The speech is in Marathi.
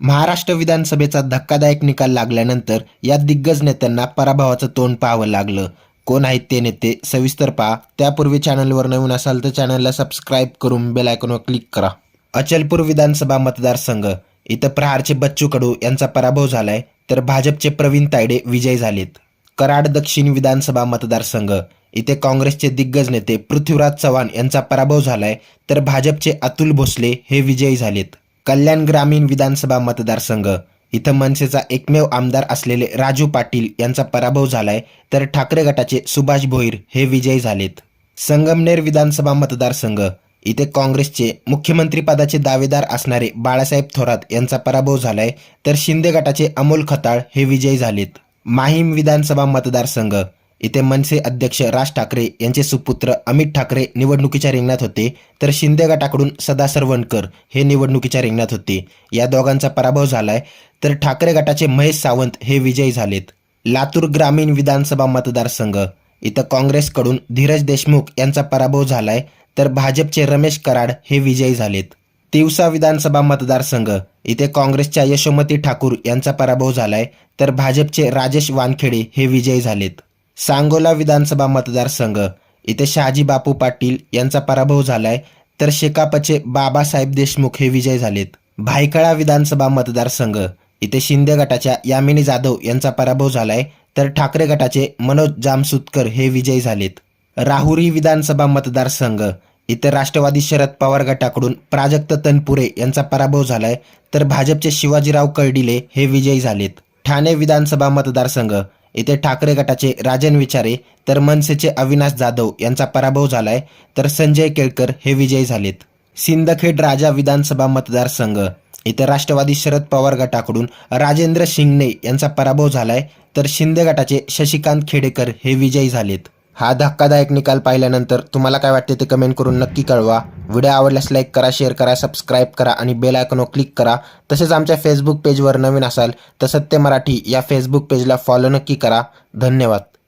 महाराष्ट्र विधानसभेचा धक्कादायक निकाल लागल्यानंतर या दिग्गज नेत्यांना पराभवाचं तोंड पाहावं लागलं. कोण आहेत ते नेते? सविस्तर पहा. त्यापूर्वी चॅनलवर नवीन असाल तर चॅनलला सबस्क्राईब करून बेलायकॉनवर क्लिक करा. अचलपूर विधानसभा मतदारसंघ. इथं प्रहारचे बच्चू कडू यांचा पराभव झालाय तर भाजपचे प्रवीण तायडे विजयी झालेत. कराड दक्षिण विधानसभा मतदारसंघ. इथे काँग्रेसचे दिग्गज नेते पृथ्वीराज चव्हाण यांचा पराभव झालाय तर भाजपचे अतुल भोसले हे विजयी झालेत. कल्याण ग्रामीण विधानसभा मतदारसंघ. इथं मनसेचा एकमेव आमदार असलेले राजू पाटील यांचा पराभव झालाय तर ठाकरे गटाचे सुभाष भोईर हे विजयी झालेत. संगमनेर विधानसभा मतदारसंघ. इथे काँग्रेसचे मुख्यमंत्रीपदाचे दावेदार असणारे बाळासाहेब थोरात यांचा पराभव झालाय तर शिंदे गटाचे अमोल खताळ हे विजयी झालेत. माहीम विधानसभा मतदारसंघ. इथे मनसे अध्यक्ष राज ठाकरे यांचे सुपुत्र अमित ठाकरे निवडणुकीच्या रिंगणात होते. तर शिंदे गटाकडून सदा सरवणकर हे निवडणुकीच्या रिंगणात होते. या दोघांचा पराभव झालाय. तर ठाकरे गटाचे महेश सावंत हे विजयी झालेत. लातूर ग्रामीण विधानसभा मतदारसंघ. इथं काँग्रेसकडून धीरज देशमुख यांचा पराभव झालाय. तर भाजपचे रमेश कराड हे विजयी झालेत. तिवसा विधानसभा मतदारसंघ. इथे काँग्रेसच्या यशोमती ठाकूर यांचा पराभव झालाय. तर भाजपचे राजेश वानखेडे हे विजयी झालेत. सांगोला विधानसभा मतदारसंघ. इथे शहाजी बापू पाटील यांचा पराभव झालाय तर शेकापचे बाबासाहेब देशमुख हे विजय झालेत. भायखळा विधानसभा मतदारसंघ. इथे शिंदे गटाच्या यामिनी जाधव यांचा पराभव झालाय तर ठाकरे गटाचे मनोज जामसुतकर हे विजयी झालेत. राहुरी विधानसभा मतदारसंघ. इथे राष्ट्रवादी शरद पवार गटाकडून प्राजक्त तनपुरे यांचा पराभव झालाय तर भाजपचे शिवाजीराव कर्डिले हे विजयी झालेत. ठाणे विधानसभा मतदारसंघ. येथे ठाकरे गटाचे राजन विचारे तर मनसेचे अविनाश जाधव यांचा पराभव झालाय तर संजय केळकर हे विजयी झालेत. सिंदखेड राजा विधानसभा मतदारसंघ इथे राष्ट्रवादी शरद पवार गटाकडून राजेंद्र शिंगणे यांचा पराभव झालाय तर शिंदे गटाचे शशिकांत खेडेकर हे विजयी झालेत. हा धक्कादायक निकाल पाहिल्यानंतर तुम्हाला काय वाटते ते कमेंट करून नक्की कळवा. व्हिडिओ आवडल्यास लाईक करा शेअर करा सबस्क्राईब करा आणि बेल आयकॉनवर क्लिक करा. तसेच आमच्या फेसबुक पेजवर नवीन असाल तर सत्य मराठी या फेसबुक पेजला फॉलो नक्की करा. धन्यवाद.